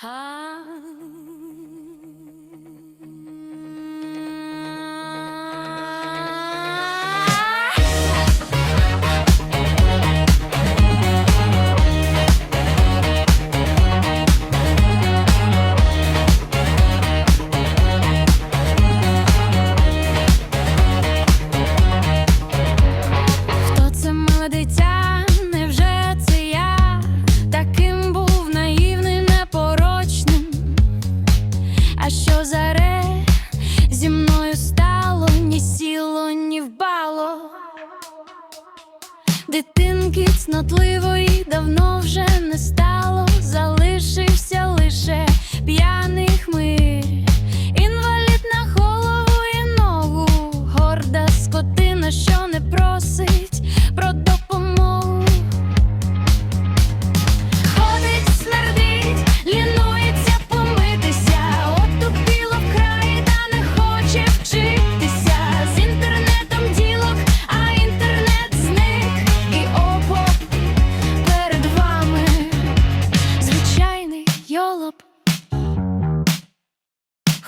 high. Снотливої давно вже не став.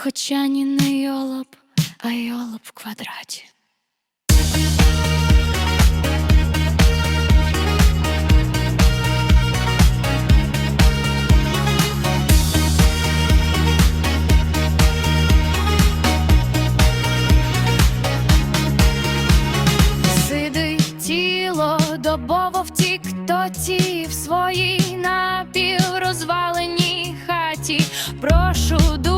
хоча ні не йолоп, а йолоб в квадраті. Добово в тіктоці в своїй напіврозваленій хаті прошу. до.